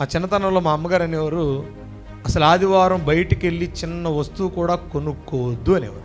మా చిన్నతనంలో మా అమ్మగారు అనేవారు అసలు ఆదివారం బయటికి వెళ్ళి చిన్న వస్తువు కూడా కొనుక్కోవద్దు అనేవారు.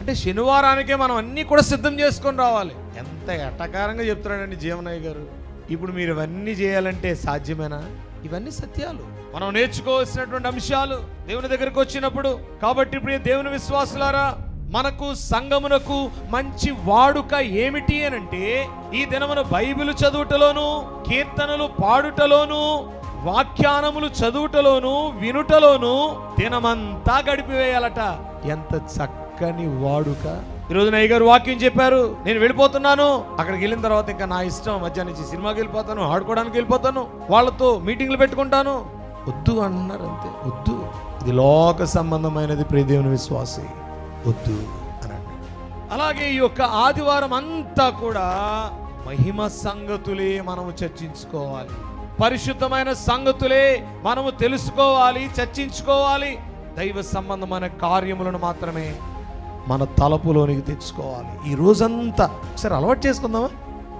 అంటే శనివారానికే మనం అన్నీ కూడా సిద్ధం చేసుకొని రావాలి. ఎంత ఎటకారంగా చెప్తున్నాడండి జీవనయ్య గారు. ఇప్పుడు మీరు ఇవన్నీ చేయాలంటే సాధ్యమేనా? ఇవన్నీ సత్యాలు. మనం నేర్చుకోవాల్సినటువంటి అంశాలు దేవుని దగ్గరికి వచ్చినప్పుడు. కాబట్టి ఇప్పుడు దేవుని విశ్వాసులారా మనకు సంగమునకు మంచి వాడుక ఏమిటి అనంటే ఈ దినమున బైబిల్ చదువుటలోను కీర్తనలు పాడుటలోను వాక్యానములు చదువుటలోను వినుటలోను దినమంతా గడిపివేయాలట. ఎంత చక్కని వాడుక. ఈరోజు నయ్య గారు వాక్యం చెప్పారు నేను వెళ్ళిపోతున్నాను. అక్కడికి వెళ్ళిన తర్వాత ఇంకా నా ఇష్టం మధ్యాహ్నం నుంచి సినిమాకి వెళ్ళిపోతాను ఆడుకోవడానికి వెళ్ళిపోతాను. వాళ్ళతో మీటింగ్లు పెట్టుకుంటాను. వద్దు అంటున్నారు అంతే వద్దు. ఇది లోక సంబంధమైనది ప్రియదేవుని విశ్వాసి. వద్దు అని అన్నాడు. అలాగే ఈ యొక్క ఆదివారం అంతా కూడా మహిమ సంగతులే మనము చర్చించుకోవాలి. పరిశుద్ధమైన సంగతులే మనము తెలుసుకోవాలి చర్చించుకోవాలి. దైవ సంబంధమైన కార్యములను మాత్రమే మన తలపులోనికి తెచ్చుకోవాలి. ఈ రోజంతా ఒకసారి అలవాటు చేసుకుందామా?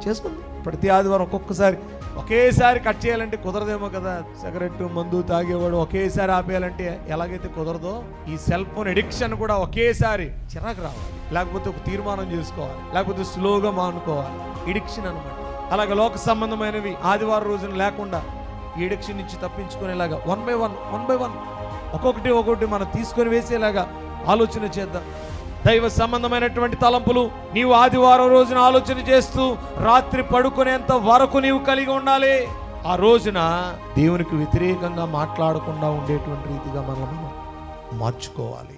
చేసుకుందాం. ప్రతి ఆదివారం ఒక్కొక్కసారి ఒకేసారి కట్ చేయాలంటే కుదరదేమో కదా. సిగరెట్ మందు తాగేవాడు ఒకేసారి ఆపేయాలంటే ఎలాగైతే కుదరదో ఈ సెల్ ఫోన్ ఎడిక్షన్ కూడా ఒకేసారి చిరాకు రావాలి. లేకపోతే ఒక తీర్మానం చేసుకోవాలి. లేకపోతే స్లోగా మానుకోవాలి. ఎడిక్షన్ అనమాట అలాగే లోక సంబంధమైనవి ఆదివారం రోజున లేకుండా ఈ ఎడిక్షన్ నుంచి తప్పించుకునేలాగా one by one one by one ఒక్కొక్కటి ఒక్కొక్కటి మనం తీసుకొని వేసేలాగా ఆలోచన చేద్దాం. దైవ సంబంధమైనటువంటి తలంపులు నీవు ఆదివారం రోజున ఆలోచన చేస్తూ రాత్రి పడుకునేంత వరకు నీవు కలిగి ఉండాలి. ఆ రోజున దేవునికి వ్యతిరేకంగా మాట్లాడకుండా ఉండేటువంటి రీతిగా మనం మార్చుకోవాలి.